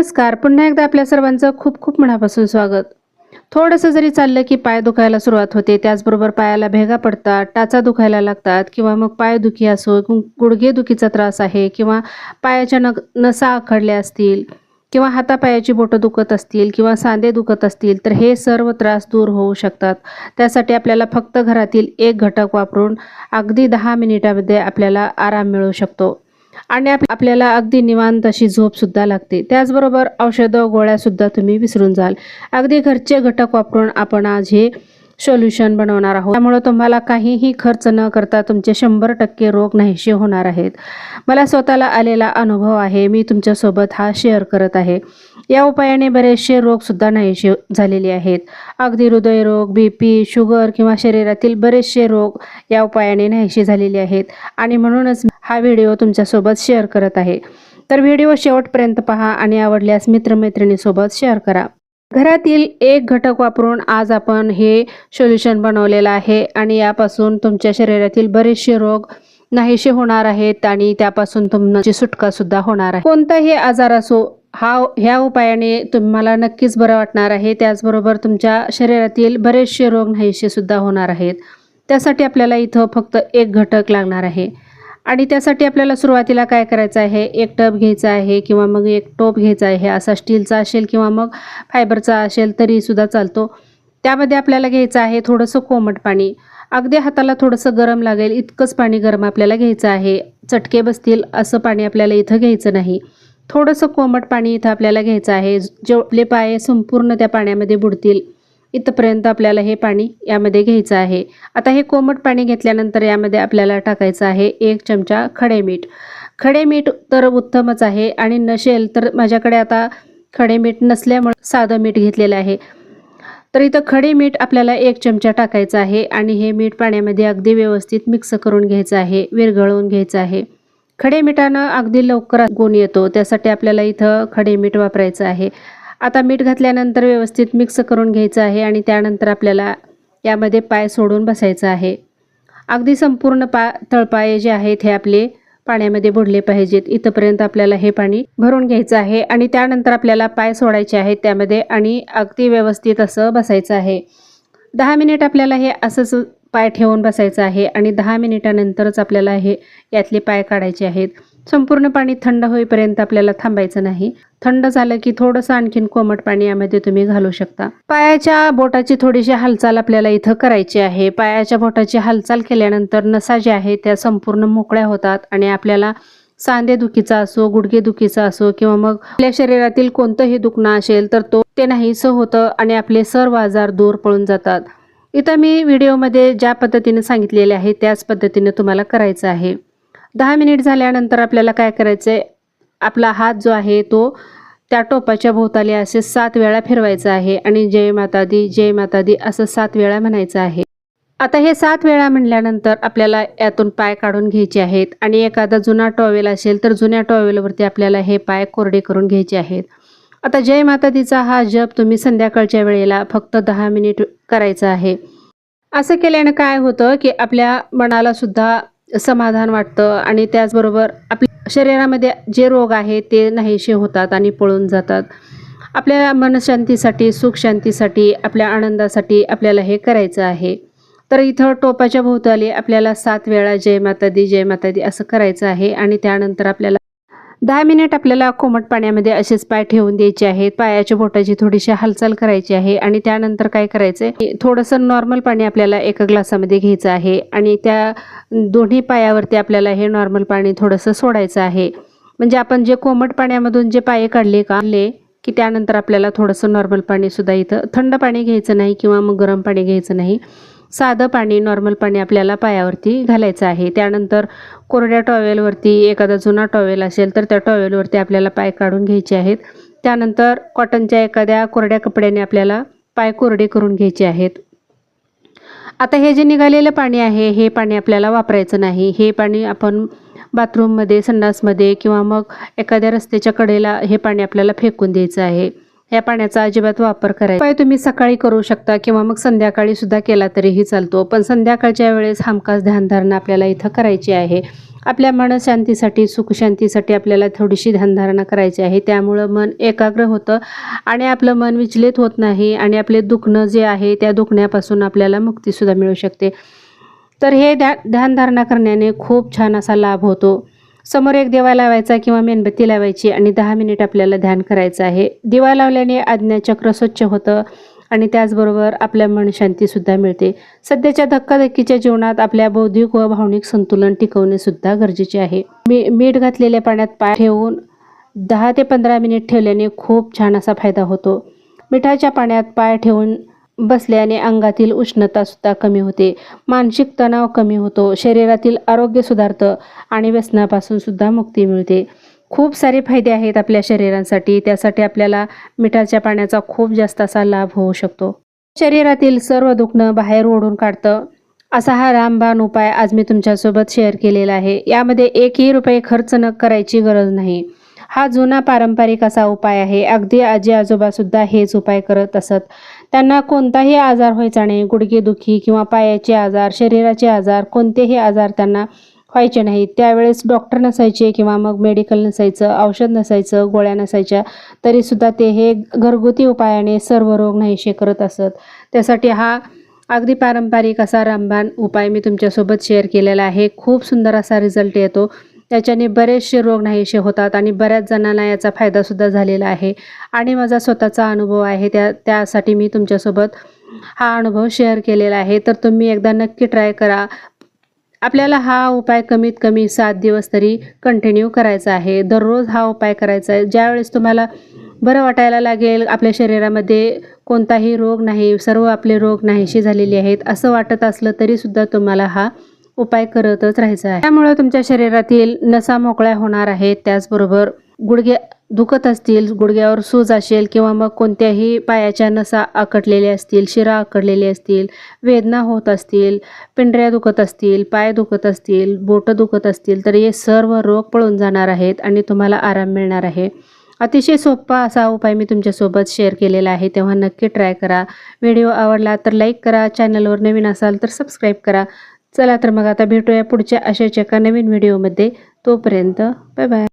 नमस्कार. पुन्हा एकदा आपल्या सर्वांचं खूप खूप मनापासून स्वागत. थोडंसं जरी चाललं की पाय दुखायला सुरुवात होते त्याचबरोबर पायाला भेगा पडतात टाचा दुखायला लागतात किंवा मग पाय दुखी असो गुडघेदुखीचा गुडघे दुखीचा त्रास आहे किंवा पायाच्या न नसा आखडल्या असतील किंवा हातापायाची बोटं दुखत असतील किंवा सांधे दुखत असतील तर हे सर्व त्रास दूर होऊ शकतात. त्यासाठी आपल्याला फक्त घरातील एक घटक वापरून अगदी दहा मिनिटामध्ये आपल्याला आराम मिळू शकतो. आणि आपल्याला अगदी निवांत अशी झोपसुद्धा लागते. त्याचबरोबर औषधं गोळ्यासुद्धा तुम्ही विसरून जाल. अगदी घरचे घटक वापरून आपण आज हे सोल्युशन बनवणार आहोत. त्यामुळे तुम्हाला काहीही खर्च न करता तुमचे शंभर टक्के रोग नाहीसे होणार आहेत. मला स्वतःला आलेला अनुभव आहे. मी तुमच्यासोबत हा शेअर करत आहे. या उपायाने बरेचसे रोग सुद्धा नाहीशे झालेले आहेत. अगदी हृदयरोग बी पी शुगर किंवा शरीरातील बरेचसे रोग या उपायाने नाहीशी झालेले आहेत. आणि म्हणूनच हा व्हिडिओ तुमच्यासोबत शेअर करत आहे. तर व्हिडिओ शेवटपर्यंत पहा आणि आवडल्यास मित्रमैत्रिणीसोबत शेअर करा. घरातील एक घटक वापरून आज आपण हे सोल्युशन बनवलेलं आहे आणि यापासून तुमच्या शरीरातील बरेचसे रोग नाहीसे होणार आहेत आणि त्यापासून तुमची सुटका सुद्धा होणार आहे. कोणताही आजार असो हा ह्या उपायाने तुम्हाला नक्कीच बरं वाटणार आहे. त्याचबरोबर तुमच्या शरीरातील बरेचसे रोग नाहीसे सुद्धा होणार आहेत. त्यासाठी आपल्याला इथं फक्त एक घटक लागणार आहे. आणि त्यासाठी आपल्याला सुरुवातीला काय करायचं आहे? एक टब घ्यायचा आहे किंवा मग एक टोप घ्यायचा आहे. असा स्टीलचा असेल किंवा मग फायबरचा असेल तरीसुद्धा चालतो. त्यामध्ये आपल्याला घ्यायचं आहे थोडंसं कोमट पाणी. अगदी हाताला थोडंसं गरम लागेल इतकंच पाणी गरम आपल्याला घ्यायचं आहे. चटके बसतील असं पाणी आपल्याला इथं घ्यायचं नाही. थोडंसं कोमट पाणी इथं आपल्याला घ्यायचं आहे. जे आपले पाय संपूर्ण त्या पाण्यामध्ये बुडतील. इथंपर्यंत आपल्याला हे पाणी यामध्ये घ्यायचं आहे. आता हे कोमट पाणी घेतल्यानंतर यामध्ये आपल्याला टाकायचं आहे एक चमचा खडे मीठ. खडे मीठ तर उत्तमच आहे आणि नसेल तर माझ्याकडे आता खडे मीठ नसल्यामुळे साधं मीठ घेतलेलं आहे. तर इथं खडे मीठ आपल्याला एक चमचा टाकायचं आहे आणि हे मीठ पाण्यामध्ये अगदी व्यवस्थित मिक्स करून घ्यायचं आहे. विरघळवून घ्यायचं आहे. खडे मिठानं अगदी लवकर गुण येतो. त्यासाठी आपल्याला इथं खडे मीठ वापरायचं आहे. आता मीठ घातल्यानंतर व्यवस्थित मिक्स करून घ्यायचं आहे आणि त्यानंतर आपल्याला यामध्ये पाय सोडून बसायचं आहे. अगदी संपूर्ण पा तळपाय जे आहेत हे आपले पाण्यामध्ये बुडले पाहिजेत. इथंपर्यंत आपल्याला हे पाणी भरून घ्यायचं आहे आणि त्यानंतर आपल्याला पाय सोडायचे आहेत त्यामध्ये आणि अगदी व्यवस्थित असं बसायचं आहे. दहा मिनिट आपल्याला हे असंच पाय ठेवून बसायचं आहे आणि दहा मिनिटानंतरच आपल्याला हे यातले पाय काढायचे आहेत. संपूर्ण पाणी थंड होईपर्यंत आपल्याला थांबायचं नाही. थंड झालं की थोडंसं आणखीन कोमट पाणी यामध्ये तुम्ही घालू शकता. पायाच्या बोटाची थोडीशी हालचाल आपल्याला इथं करायची आहे. पायाच्या बोटाची हालचाल केल्यानंतर नसा ज्या आहेत त्या संपूर्ण मोकळ्या होतात आणि आपल्याला सांधे दुखीचा असो गुडघे दुखीचा असो किंवा मग आपल्या शरीरातील कोणतंही दुखणं असेल तर तो ते नाहीसं होतं आणि आपले सर्व आजार दूर पळून जातात. इथं मी व्हिडिओमध्ये ज्या पद्धतीने सांगितलेले आहे त्याच पद्धतीने तुम्हाला करायचं आहे. दहा मिनिट झाल्यानंतर आपल्याला काय करायचं आहे आपला हात जो आहे तो त्या टोपाच्या भोवताली असे सात वेळा फिरवायचा आहे आणि जय माता दी जय माता दी असं सात वेळा म्हणायचं आहे. आता हे सात वेळा म्हणल्यानंतर आपल्याला यातून पाय काढून घ्यायचे आहेत आणि एखादा जुना टॉवेल असेल तर जुन्या टॉवेलवरती आपल्याला हे पाय कोरडे करून घ्यायचे आहेत. आता जय माता दीचा हा जप तुम्ही संध्याकाळच्या वेळेला फक्त दहा मिनिट करायचं आहे. असं केल्यानं काय होतं की आपल्या मनाला सुद्धा समाधान वाटतं आणि त्याचबरोबर आपल्या शरीरामध्ये जे रोग आहेत ते नाहीसे होतात आणि पळून जातात. आपल्या मनशांतीसाठी सुखशांतीसाठी आपल्या आनंदासाठी आपल्याला हे करायचं आहे. तर इथं टोपाच्या भोवताली आपल्याला सात वेळा जय माता दी जय माता दी असं करायचं आहे आणि त्यानंतर आपल्याला दहा मिनिट आपल्याला कोमट पाण्यामध्ये असेच पाय ठेवून द्यायचे आहेत. पायाच्या बोटाची थोडीशी हालचाल करायची आहे आणि त्यानंतर काय करायचं थोडंसं नॉर्मल पाणी आपल्याला एका ग्लासामध्ये घ्यायचं आहे आणि त्या दोन्ही पायावरती आपल्याला हे नॉर्मल पाणी थोडंसं सोडायचं आहे. म्हणजे आपण जे कोमट पाण्यामधून जे पाय काढले काढले की त्यानंतर आपल्याला थोडंसं नॉर्मल पाणीसुद्धा इथं थंड पाणी घ्यायचं नाही किंवा मग गरम पाणी घ्यायचं नाही. साधं पाणी नॉर्मल पाणी आपल्याला पायावरती घालायचं आहे. त्यानंतर कोरड्या टॉवेलवरती एखादा जुना टॉवेल असेल तर त्या टॉवेलवरती आपल्याला पाय काढून घ्यायचे आहेत. त्यानंतर कॉटनच्या एखाद्या कोरड्या कपड्याने आपल्याला पाय कोरडे करून घ्यायचे आहेत. आता हे जे निघालेलं पाणी आहे हे पाणी आपल्याला वापरायचं नाही. हे पाणी आपण बाथरूममध्ये संडासमध्ये किंवा मग एखाद्या रस्त्याच्या कडेला हे पाणी आपल्याला फेकून द्यायचं आहे. या पाण्याचा अजिबात वापर करायचा उपाय तुम्ही सकाळी करू शकता किंवा मग संध्याकाळी सुद्धा केला तरीही चालतो. पण संध्याकाळच्या वेळेस हमखास ध्यानधारणा आपल्याला इथं करायची आहे. आपल्या मनशांतीसाठी सुखशांतीसाठी आपल्याला थोडीशी ध्यानधारणा करायची आहे. त्यामुळं मन एकाग्र होतं आणि आपलं मन विचलित होत नाही आणि आपले दुखणं जे आहे त्या दुखण्यापासून आपल्याला मुक्तीसुद्धा मिळू शकते. तर हे ध्या ध्यानधारणा करण्याने खूप छान असा लाभ होतो. समोर एक दिवा लावायचा किंवा मेणबत्ती लावायची आणि दहा मिनिट आपल्याला ध्यान करायचं आहे. दिवा लावल्याने आज्ञाचक्र स्वच्छ होतं आणि त्याचबरोबर आपल्या मनशांतीसुद्धा मिळते. सध्याच्या धक्काधक्कीच्या जीवनात आपल्या बौद्धिक व भावनिक संतुलन टिकवणेसुद्धा गरजेचे आहे. मी मीठ घातलेल्या पाण्यात पाय ठेवून दहा ते पंधरा मिनिट ठेवल्याने खूप छान असा फायदा होतो. मिठाच्या पाण्यात पाय ठेवून बसल्याने अंगातील उष्णता सुद्धा कमी होते. मानसिक तणाव कमी होतो. शरीरातील आरोग्य सुधारतं आणि व्यसनापासून सुद्धा मुक्ती मिळते. खूप सारे फायदे आहेत आपल्या शरीरांसाठी. त्यासाठी आपल्याला मिठाच्या पाण्याचा खूप जास्त असा लाभ होऊ शकतो. शरीरातील सर्व दुखणं बाहेर ओढून काढतं. असा हा रामबाण उपाय आज मी तुमच्यासोबत शेअर केलेला आहे. यामध्ये एकही रुपये खर्च न करायची गरज नाही. हा जुना पारंपरिक असा उपाय आहे. अगदी आजी आजोबासुद्धा हेच उपाय करत असत. त्यांना कोणताही आजार व्हायचा नाही. गुडघेदुखी किंवा पायाचे आजार शरीराचे आजार कोणतेही आजार त्यांना व्हायचे नाहीत. त्यावेळेस डॉक्टर नसायचे किंवा मग मेडिकल नसायचं औषध नसायचं गोळ्या नसायच्या तरीसुद्धा ते हे घरगुती उपायाने सर्व रोग नाहीशे करत असत. त्यासाठी हा अगदी पारंपरिक असा रामबाण उपाय मी तुमच्यासोबत शेअर केलेला आहे. खूप सुंदर असा रिझल्ट येतो. त्याच्याने बरेचसे रोग नाहीसे होतात आणि बऱ्याच जणांना याचा फायदासुद्धा झालेला आहे. आणि माझा स्वतःचा अनुभव आहे त्या त्यासाठी मी तुमच्यासोबत हा अनुभव शेअर केलेला आहे. तर तुम्ही एकदा नक्की ट्राय करा. आपल्याला हा उपाय कमीत कमी सात दिवस तरी कंटिन्यू करायचा आहे. दररोज हा उपाय करायचा आहे. ज्यावेळेस तुम्हाला बरं वाटायला लागेल आपल्या शरीरामध्ये कोणताही रोग नाही सर्व आपले रोग नाहीशी झालेले आहेत असं वाटत असलं तरीसुद्धा तुम्हाला हा उपाय करतच राहायचा आहे. त्यामुळे तुमच्या शरीरातील नसा मोकळ्या होणार आहेत. त्याचबरोबर गुडघे दुखत असतील गुडघ्यावर सूज असेल किंवा मग कोणत्याही पायाच्या नसा आकटलेल्या असतील शिरा आकडलेले असतील वेदना होत असतील पिंढऱ्या दुखत असतील पाय दुखत असतील बोटं दुखत असतील तर हे सर्व रोग पळून जाणार आहेत आणि तुम्हाला आराम मिळणार आहे. अतिशय सोपा असा उपाय मी तुमच्यासोबत शेअर केलेला आहे. तेव्हा नक्की ट्राय करा. व्हिडिओ आवडला तर लाईक करा. चॅनलवर नवीन असाल तर सबस्क्राईब करा. चला तर मग आता भेटूया पुढच्या अशाच एका नवीन व्हिडिओमध्ये. तोपर्यंत बाय बाय